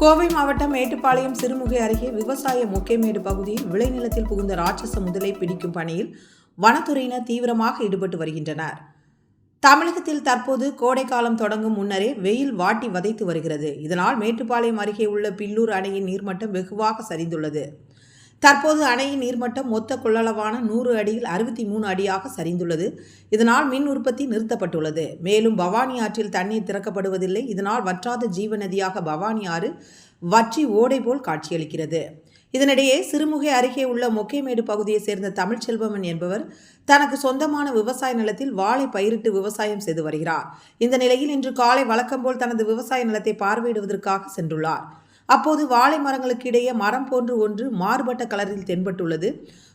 கோவை மாவட்டம் மேட்டுப்பாளையம் சிறுமுகை அருகே விவசாய முக்கேமேடு பகுதியில் விளைநிலத்தில் புகுந்த ராட்சச முதலை பிடிக்கும் பணியில் வனத்துறையினர் தீவிரமாக ஈடுபட்டு வருகின்றனர். தமிழகத்தில் தற்போது கோடைக்காலம் தொடங்கும் முன்னரே வெயில் வாட்டி வதைத்து வருகிறது. இதனால் மேட்டுப்பாளையம் அருகே உள்ள பில்லூர் அணையின் நீர்மட்டம் வெகுவாக சரிந்துள்ளது. தற்போது அணையின் நீர்மட்டம் மொத்த கொள்ளளவான நூறு அடியில் அறுபத்தி மூணு அடியாக சரிந்துள்ளது. இதனால் மின் உற்பத்தி நிறுத்தப்பட்டுள்ளது. மேலும் பவானி ஆற்றில் தண்ணீர் திறக்கப்படுவதில்லை. இதனால் வற்றாத ஜீவநதியாக பவானி ஆறு வற்றி ஓடை போல் காட்சியளிக்கிறது. இதனிடையே சிறுமுகை அருகே உள்ள மொக்கைமேடு பகுதியைச் சேர்ந்த தமிழ்ச்செல்வமன் என்பவர் தனக்கு சொந்தமான விவசாய நிலத்தில் வாழை பயிரிட்டு விவசாயம் செய்து வருகிறார். இந்த நிலையில் இன்று காலை வழக்கம்போல் தனது விவசாய நிலத்தை பார்வையிடுவதற்காக சென்றுள்ளார். அப்போது வாழை மரங்களுக்கு இடையே மரம் போன்று ஒன்று மாறுபட்ட கலரில் தென்பட்டுள்ளது.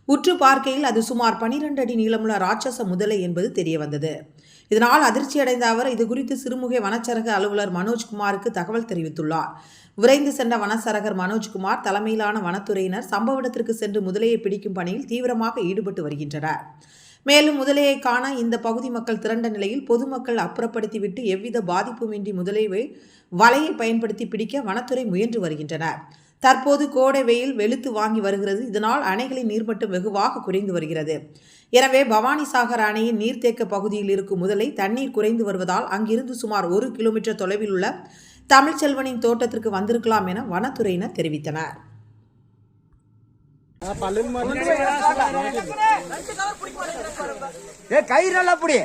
உற்று பார்க்கையில் அது சுமார் 12 அடி நீளமுள்ள ராட்சச முதலை என்பது தெரிய வந்தது இதனால் அதிர்ச்சியடைந்த அவர் இது குறித்து சிறுமுகை வனச்சரக அலுவலர் மனோஜ்குமாருக்கு தகவல் தெரிவித்துள்ளார். விரைந்து சென்ற வனச்சரகர் மனோஜ்குமார் தலைமையிலான வனத்துறையினர் சம்பவ இடத்திற்கு சென்று முதலையை பிடிக்கும் பணியில் தீவிரமாக ஈடுபட்டு வருகின்றனர். மேலும் முதலையை காண இந்த பகுதி மக்கள் திரண்ட நிலையில் பொதுமக்கள் அப்புறப்படுத்திவிட்டு எவ்வித பாதிப்புமின்றி முதலையை வலையை பயன்படுத்தி பிடிக்க வனத்துறை முயன்று வருகின்றனர். தற்போது கோடை வெயில் வெளுத்து வாங்கி வருகிறது. இதனால் அணைகளின் நீர்மட்டம் வெகுவாக குறைந்து வருகிறது. எனவே பவானிசாகர் அணையின் நீர்த்தேக்க பகுதியில் இருக்கும் முதலை தண்ணீர் குறைந்து வருவதால் அங்கிருந்து சுமார் ஒரு கிலோமீட்டர் தொலைவில் உள்ள தமிழ்ச்செல்வனின் தோட்டத்திற்கு வந்திருக்கலாம் என வனத்துறையினர் தெரிவித்தனர். ஏ கயிறு நல்லா புடி.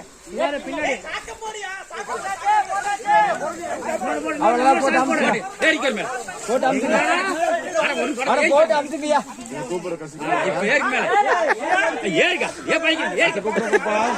அவ்வளவுதான் போட்டு போட்டு போட்டு மேல ஏறிக்கா ஏறிக்க கால்